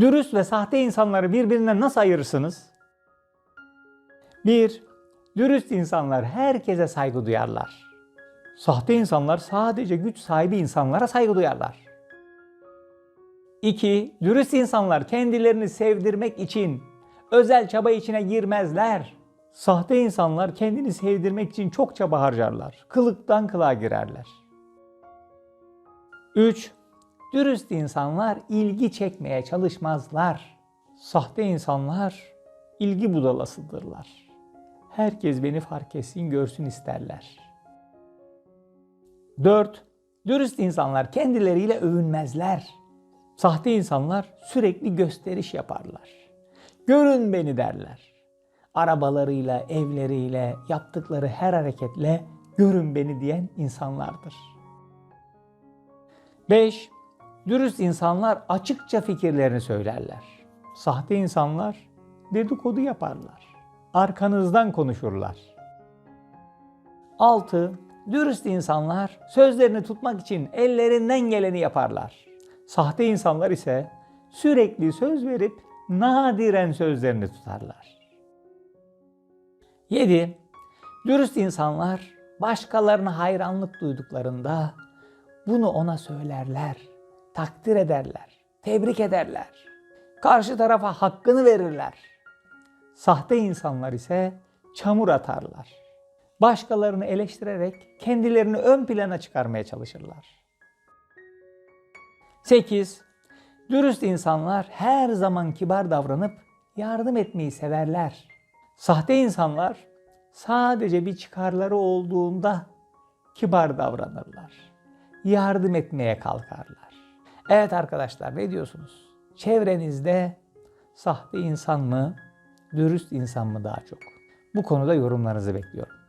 Dürüst ve sahte insanları birbirinden nasıl ayırırsınız? 1. Dürüst insanlar herkese saygı duyarlar. Sahte insanlar sadece güç sahibi insanlara saygı duyarlar. 2. Dürüst insanlar kendilerini sevdirmek için özel çaba içine girmezler. Sahte insanlar kendini sevdirmek için çok çaba harcarlar. Kılıktan kılığa girerler. 3. Dürüst insanlar ilgi çekmeye çalışmazlar. Sahte insanlar ilgi budalasıdırlar. Herkes beni fark etsin, görsün isterler. 4. Dürüst insanlar kendileriyle övünmezler. Sahte insanlar sürekli gösteriş yaparlar. Görün beni derler. Arabalarıyla, evleriyle, yaptıkları her hareketle görün beni diyen insanlardır. 5. Dürüst insanlar açıkça fikirlerini söylerler. Sahte insanlar dedikodu yaparlar. Arkanızdan konuşurlar. 6. Dürüst insanlar sözlerini tutmak için ellerinden geleni yaparlar. Sahte insanlar ise sürekli söz verip nadiren sözlerini tutarlar. 7. Dürüst insanlar başkalarına hayranlık duyduklarında bunu ona söylerler, takdir ederler, tebrik ederler. Karşı tarafa hakkını verirler. Sahte insanlar ise çamur atarlar. Başkalarını eleştirerek kendilerini ön plana çıkarmaya çalışırlar. 8. Dürüst insanlar her zaman kibar davranıp yardım etmeyi severler. Sahte insanlar sadece bir çıkarları olduğunda kibar davranırlar. Yardım etmeye kalkarlar. Evet arkadaşlar ne diyorsunuz? Çevrenizde sahte insan mı, dürüst insan mı daha çok? Bu konuda yorumlarınızı bekliyorum.